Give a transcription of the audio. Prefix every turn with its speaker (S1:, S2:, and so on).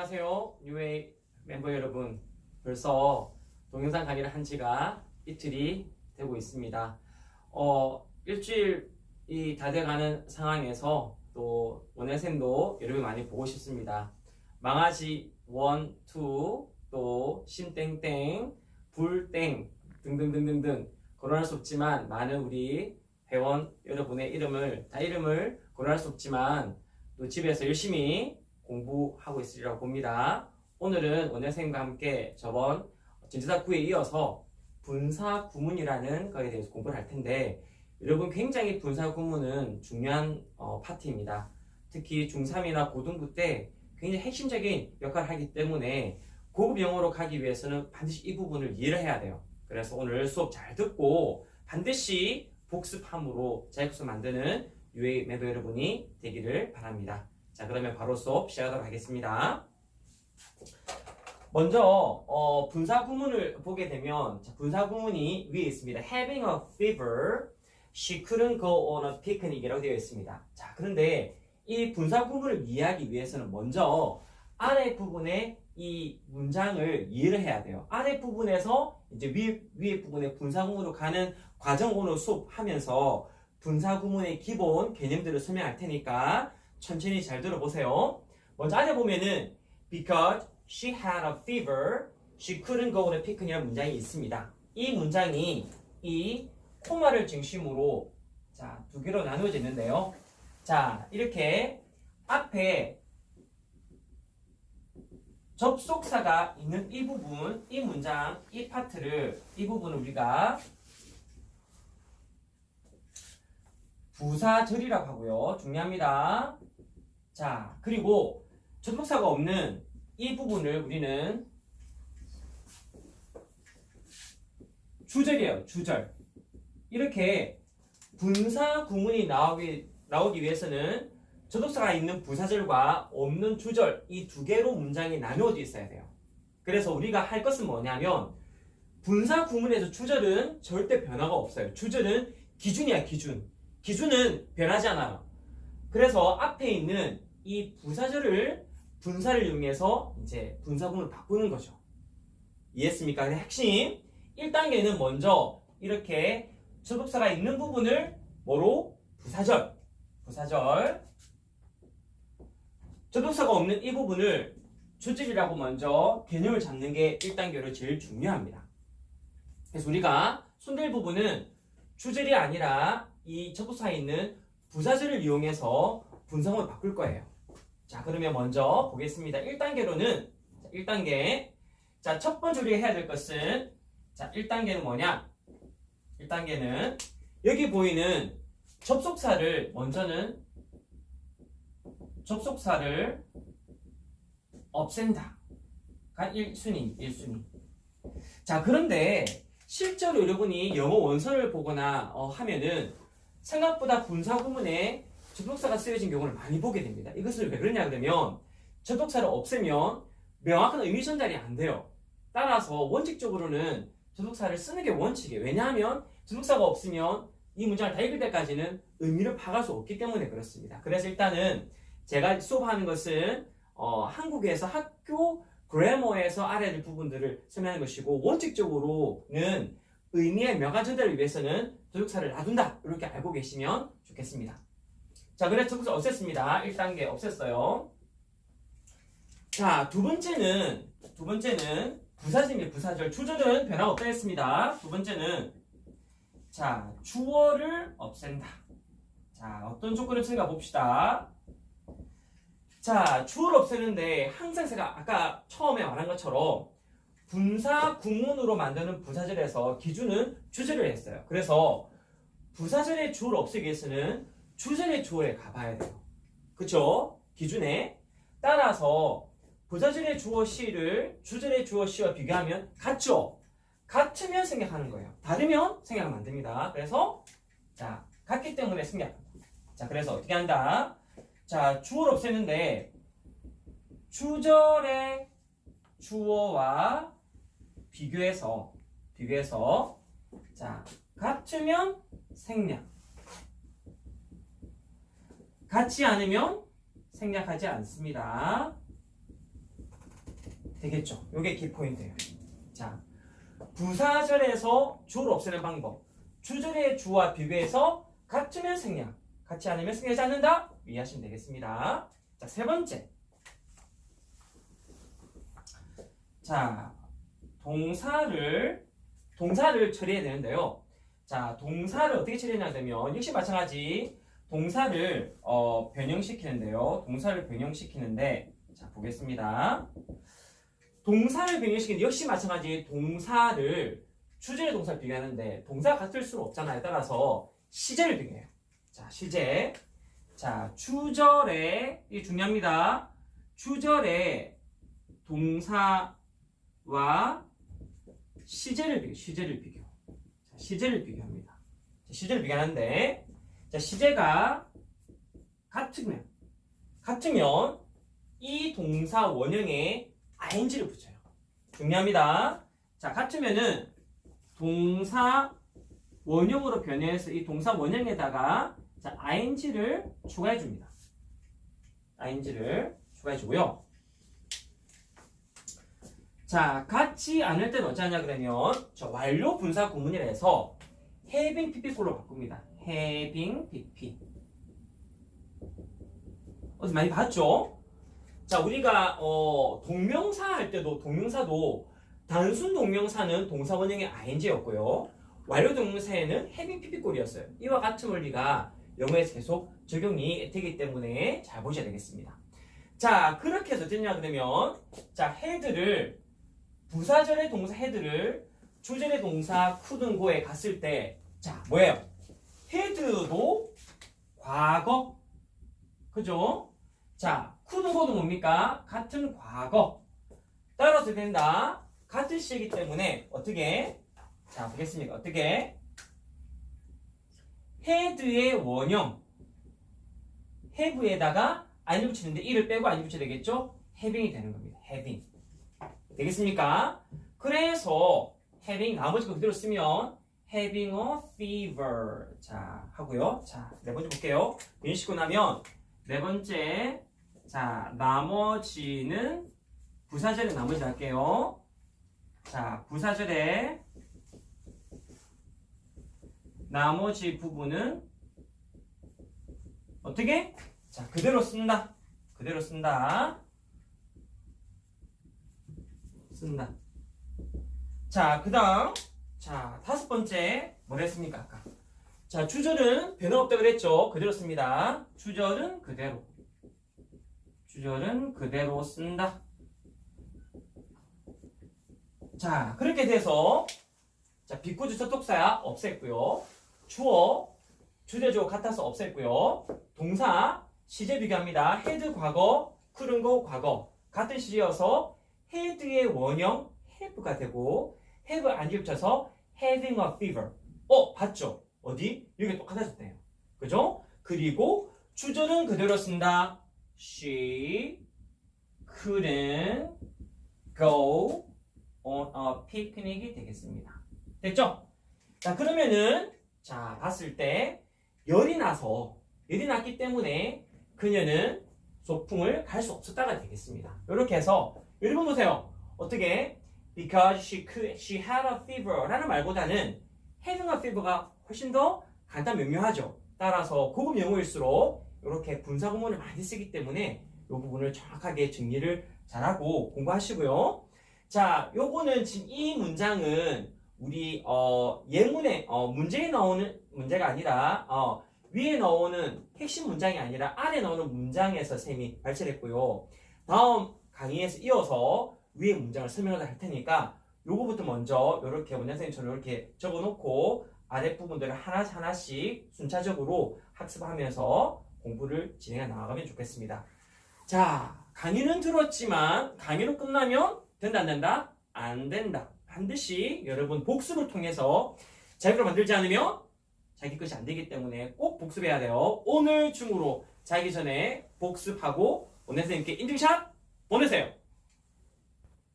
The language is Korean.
S1: 안녕하세요. 뉴웨이 멤버 여러분. 벌써 동영상 강의를 한 지가 이틀이 되고 있습니다. 어, 일주일이 다 돼가는 상황에서 또 원혜쌤도 여러분 많이 보고 싶습니다. 망아지 원, 투, 또 신땡땡, 불땡 등등등등등 거론할 수 없지만 많은 우리 회원 여러분의 이름을 다 이름을 거론할 수 없지만 또 집에서 열심히 공부하고 있으리라고 봅니다. 오늘은 원혜생과 함께 저번 전지사 9에 이어서 분사 구문이라는 거에 대해서 공부를 할 텐데 여러분 굉장히 분사 구문은 중요한 어, 파트입니다. 특히 중3이나 고등부 때 굉장히 핵심적인 역할을 하기 때문에 고급 영어로 가기 위해서는 반드시 이 부분을 이해를 해야 돼요. 그래서 오늘 수업 잘 듣고 반드시 복습함으로 자격수 만드는 UA 멤버 여러분이 되기를 바랍니다. 자, 그러면 바로 수업 시작하도록 하겠습니다. 먼저 어, 분사 구문을 보게 되면 자, 분사 구문이 위에 있습니다. Having a fever, she couldn't go on a picnic이라고 되어 있습니다. 자, 그런데 이 분사 구문을 이해하기 위해서는 먼저 아래 부분에 이 문장을 이해를 해야 돼요. 아래 부분에서 이제 위, 위에 부분에 분사 구문으로 가는 과정 오늘 수업하면서 분사 구문의 기본 개념들을 설명할 테니까 천천히 잘 들어보세요. 먼저 안에 보면은 because she had a fever, she couldn't go on a picnic이라는 문장이 있습니다. 이 문장이 이 코마를 중심으로 자, 두 개로 나누어져 있는데요. 자, 이렇게 앞에 접속사가 있는 이 부분, 이 문장, 이 파트를 이 부분을 우리가 부사절이라고 하고요. 중요합니다. 자, 그리고 접속사가 없는 이 부분을 우리는 주절이에요. 주절. 이렇게 분사 구문이 나오기, 나오기 위해서는 접속사가 있는 부사절과 없는 주절 이 두 개로 문장이 나누어져 있어야 돼요. 그래서 우리가 할 것은 뭐냐면 분사 구문에서 주절은 절대 변화가 없어요. 주절은 기준이야, 기준. 기준은 변하지 않아요. 그래서 앞에 있는 이 부사절을 분사를 이용해서 이제 분사구문을 바꾸는 거죠. 이해했습니까? 핵심 1단계는 먼저 이렇게 접속사가 있는 부분을 뭐로? 부사절. 부사절. 접속사가 없는 이 부분을 주절이라고 먼저 개념을 잡는 게 1단계로 제일 중요합니다. 그래서 우리가 손댈 부분은 주절이 아니라 이 접속사에 있는 부사절을 이용해서 분성을 바꿀 거예요. 자, 그러면 먼저 보겠습니다. 1단계로는 1단계. 자, 첫 번째 우리가 해야 될 것은 자, 1단계는 뭐냐? 1단계는 여기 보이는 접속사를 먼저는 접속사를 없앤다. 가 1순위, 1순위. 자, 그런데 실제로 여러분이 영어 원서를 보거나 어, 하면은 생각보다 분사 구문에 접속사가 쓰여진 경우를 많이 보게 됩니다. 이것을 왜 그러냐 그러면 접속사를 없애면 명확한 의미 전달이 안 돼요. 따라서 원칙적으로는 접속사를 쓰는 게 원칙이에요. 왜냐하면 접속사가 없으면 이 문장을 다 읽을 때까지는 의미를 파악할 수 없기 때문에 그렇습니다. 그래서 일단은 제가 수업하는 것은 어, 한국에서 학교 그래머에서 될 부분들을 설명하는 것이고 원칙적으로는 의미의 명확한 전달을 위해서는 접속사를 놔둔다 이렇게 알고 계시면 좋겠습니다. 자, 그래서 접속사 없앴습니다. 1단계 없앴어요. 자, 두 번째는 두 번째는 부사절입니다. 부사절. 주절은 변화 없다 했습니다. 두 번째는 자, 주어를 없앤다. 자, 어떤 조건을 쓰는가 봅시다. 자, 주어를 없애는데 항상 제가 아까 처음에 말한 것처럼 분사 구문으로 만드는 부사절에서 기준은 주절을 했어요. 그래서 부사절의 주어를 없애기 위해서는 주절의 주어에 가봐야 돼요. 그쵸? 기준에 따라서 부사절의 주어 시를 주절의 주어 시와 비교하면 같죠? 같으면 생략하는 거예요. 다르면 생략하면 안 됩니다. 그래서 자 같기 때문에 생략한다. 자 그래서 어떻게 한다? 자 주어를 없애는데 주절의 주어와 비교해서 비교해서 자 같으면 생략 같지 않으면 생략하지 않습니다. 되겠죠. 요게 키포인트예요. 자, 부사절에서 주어를 없애는 방법. 주절의 주와 비교해서 같으면 생략, 같지 않으면 생략하지 않는다? 이해하시면 되겠습니다. 자, 세 번째. 자, 동사를 동사를 처리해야 되는데요. 자, 동사를 어떻게 처리해야 되면 역시 마찬가지 동사를 어, 변형시키는데요. 동사를 변형시키는데 자, 보겠습니다. 동사를 변형시키는데 역시 마찬가지 동사를 주절의 동사를 비교하는데 동사가 같을 수는 없잖아요. 따라서 시제를 비교해요. 자, 시제. 자, 주절에 이게 중요합니다. 주절에 동사와 시제를 비교, 시제를 비교. 자, 시제를 비교합니다. 자, 시제를 비교하는데, 자, 시제가 같으면, 같으면 이 동사 원형에 ing를 붙여요. 중요합니다. 자, 같으면은 동사 원형으로 변해서 이 동사 원형에다가 자, ing를 추가해 줍니다. ing를 추가해 주고요. 자, 같지 않을 때는 어쩌냐 그러면 저 완료 분사 구문이라 해서 having pp꼴로 바꿉니다. Having pp. 어디 많이 봤죠? 자, 우리가 어, 동명사 할 때도 동명사도 단순 동명사는 동사 원형의 ing였고요. 완료 동명사에는 having pp꼴이었어요. 이와 같은 원리가 영어에서 계속 적용이 되기 때문에 잘 보셔야 되겠습니다. 자, 그렇게 해서 됐냐 그러면 자, 헤드를 부사절의 동사 헤드를 주절의 동사 쿠든고에 갔을 때, 자, 뭐예요? 헤드도 과거. 그죠? 자, 쿠든고도 뭡니까? 같은 과거. 따라서 된다. 같은 시이기 때문에 어떻게? 자, 보겠습니까? 어떻게? 헤드의 원형. have에다가 안 붙이는데 이를 빼고 안 붙여야 되겠죠? having이 되는 겁니다. having. 되겠습니까? 그래서 having 나머지 거 그대로 쓰면 having a fever 자 하고요. 자 네 번째 볼게요. 인식고 나면 네 번째 자 나머지는 부사절에 나머지 할게요. 자 부사절에 나머지 부분은 어떻게? 자 그대로 쓴다. 그대로 쓴다. 쓴다. 자, 그 다음. 자, 다섯 번째. 뭐라 했습니까? 아까. 자, 주절은 변화 없다 그랬죠? 그대로 씁니다. 주절은 그대로. 주절은 그대로 쓴다. 자, 그렇게 돼서 자, 비구주 접속사야 없앴고요. 주어, 주제주어 같아서 없앴고요. 동사, 시제 비교합니다. 헤드 과거, 쿠른고 과거. 같은 시제여서 헤드의 원형 have가 되고 have 안 붙여서 having a fever. 어, 봤죠? 어디? 여기 똑같아졌대요. 그죠? 그리고 주절은 그대로 쓴다. She couldn't go on a picnic이 되겠습니다. 됐죠? 자, 그러면은 자, 봤을 때 열이 나서 열이 났기 때문에 그녀는 소풍을 갈 수 없었다가 되겠습니다. 이렇게 해서 여러분 보세요. 어떻게? Because she could, she had a fever라는 말보다는 having a fever가 훨씬 더 간단 명료하죠. 따라서 고급 영어일수록 이렇게 분사 구문을 많이 쓰기 때문에 이 부분을 정확하게 정리를 잘하고 공부하시고요. 자, 요거는 지금 이 문장은 우리 어, 예문에 어, 문제에 나오는 문제가 아니라 어, 위에 나오는 핵심 문장이 아니라 아래 나오는 문장에서 쌤이 발췌했고요. 다음 강의에서 이어서 위에 문장을 설명을 할 테니까 요거부터 먼저 이렇게 원장선생님처럼 이렇게 적어놓고 아랫부분들을 하나씩 하나씩 순차적으로 학습하면서 공부를 진행해 나가면 좋겠습니다. 자, 강의는 들었지만 강의로 끝나면 된다 안 된다? 안 된다. 반드시 여러분 복습을 통해서 자기로 만들지 않으면 자기 것이 안 되기 때문에 꼭 복습해야 돼요. 오늘 중으로 자기 전에 복습하고 원장선생님께 인증샷 보내세요.